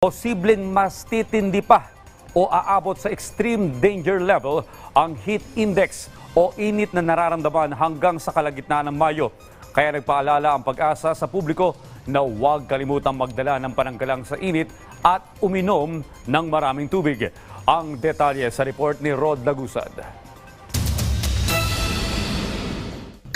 Posibleng mas titindi pa o aabot sa extreme danger level ang heat index o init na nararamdaman hanggang sa kalagitnaan ng Mayo. Kaya nagpaalala ang pag-asa sa publiko na huwag kalimutang magdala ng pananggalang sa init at uminom ng maraming tubig. Ang detalye sa report ni Rod Lagusad.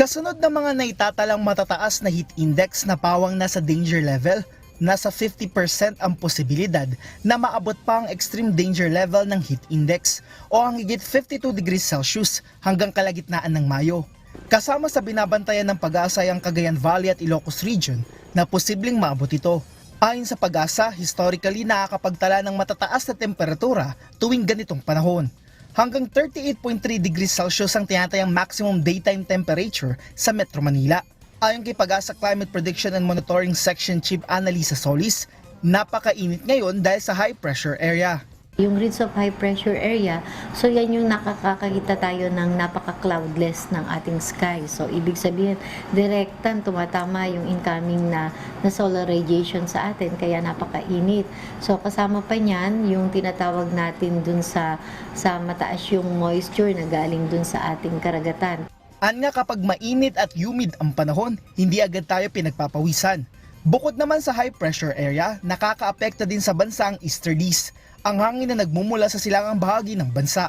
Kasunod ng mga naitatalang matataas na heat index na pawang nasa danger level, nasa 50% ang posibilidad na maabot pa ang extreme danger level ng heat index o ang higit 52 degrees Celsius hanggang kalagitnaan ng Mayo. Kasama sa binabantayan ng pag-asa ang Cagayan Valley at Ilocos Region na posibleng maabot ito. Ayon sa pag-asa, historically nakakapagtala ng matataas na temperatura tuwing ganitong panahon. Hanggang 38.3 degrees Celsius ang tinatayang maximum daytime temperature sa Metro Manila. Ayon kay Pag-asa Climate Prediction and Monitoring Section Chief Annalisa Solis, napakainit ngayon dahil sa high pressure area. Yung ridge of high pressure area, so yan yung nakakakita tayo ng napaka-cloudless ng ating sky. So, ibig sabihin, direktan tumatama yung incoming na, na solar radiation sa atin, kaya napakainit. So, kasama pa niyan, yung tinatawag natin dun sa, sa mataas yung moisture na galing dun sa ating karagatan. Anya kapag mainit at humid ang panahon, hindi agad tayo pinagpapawisan. Bukod naman sa high pressure area, nakakaapekto din sa bansa ang easterlies, ang hangin na nagmumula sa silangang bahagi ng bansa.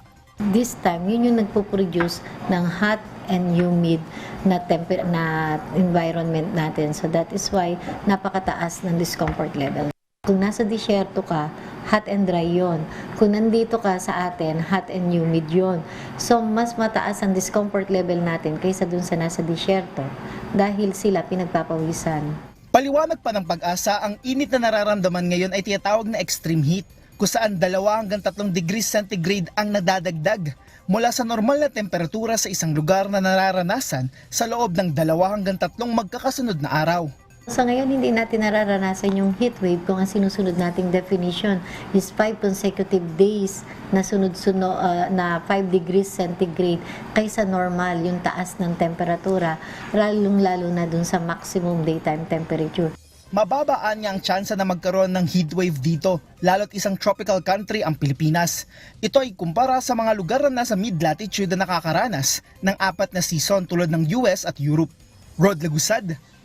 This time, yun yung nagpo-produce ng hot and humid na temper na environment natin. So that is why napakataas ng discomfort level. Kung nasa disyerto ka, hot and dry yon. Kung nandito ka sa atin, hot and humid yon. So mas mataas ang discomfort level natin kaysa dun sa nasa disyerto dahil sila pinagpapawisan. Paliwanag pa ng pag-asa, ang init na nararamdaman ngayon ay tinatawag na extreme heat, kung saan 2 hanggang 3 degrees centigrade ang nadadagdag mula sa normal na temperatura sa isang lugar na nararanasan sa loob ng 2 hanggang 3 magkakasunod na araw. Sa ngayon, hindi natin nararanasan yung heat wave kung ang sinusunod nating definition is 5 consecutive days na sunod-suno uh, na 5 degrees centigrade kaysa normal yung taas ng temperatura, lalong-lalo na dun sa maximum daytime temperature. Mababaan niya ang tsansa na magkaroon ng heatwave dito, lalo't isang tropical country ang Pilipinas. Ito ay kumpara sa mga lugar na nasa mid-latitude na nakakaranas ng apat na season tulad ng US at Europe. Rod Lagusad,